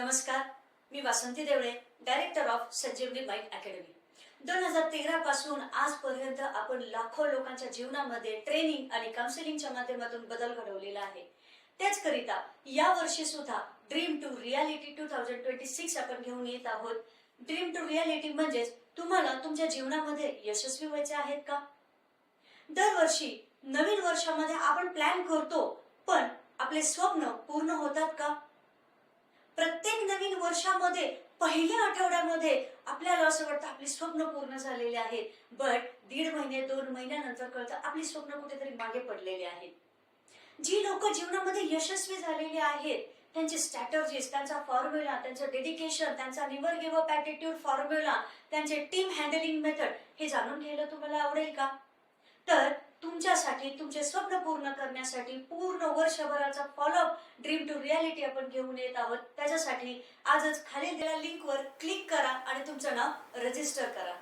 नमस्कार मी Vasanti Deole director of Sanjeevani bike academy दोन हजार तेरा पासून आजपर्यंत आपण लाखो लोकांच्या जीवनामध्ये ट्रेनिंग आणि काउन्सिलिंगच्या माध्यमातून बदल घडवलेला आहे. त्याच करिता या वर्षी सुद्धा dream to reality two thousand twenty six आपण घेऊन येत आहोत. ड्रीम टू रियालिटी म्हणजेच तुम्हाला तुमच्या जीवनामध्ये यशस्वी व्हायचे आहेत का? दरवर्षी नवीन वर्षामध्ये आपण प्लॅन करतो पण आपले स्वप्न पूर्ण होतात का? वर्षामध्ये पहिल्या आठवड्यामध्ये आपल्याला असं वाटतं आपली स्वप्न पूर्ण झालेले आहेत. बट दीड महिने दोन महिन्यानंतर कळतं आपली स्वप्न कुठेतरी मागे पडलेली आहेत. जी लोक जीवनामध्ये यशस्वी झालेली आहेत त्यांचे स्ट्रॅटर्जीज त्यांचा फॉर्म्युला त्यांचं डेडिकेशन त्यांचा never give up attitude formula त्यांचे टीम हँडलिंग मेथड हे जाणून घ्यायला तुम्हाला आवडेल का? तर तुमच्यासाठी तुमचे स्वप्न पूर्ण करण्यासाठी पूर्ण वर्षभराचा follow up dream to reality आपण घेऊन येत आहोत. त्याच्यासाठी आजच खाली दिलेल्या लिंकवर क्लिक करा आणि तुमचं नाव रजिस्टर करा.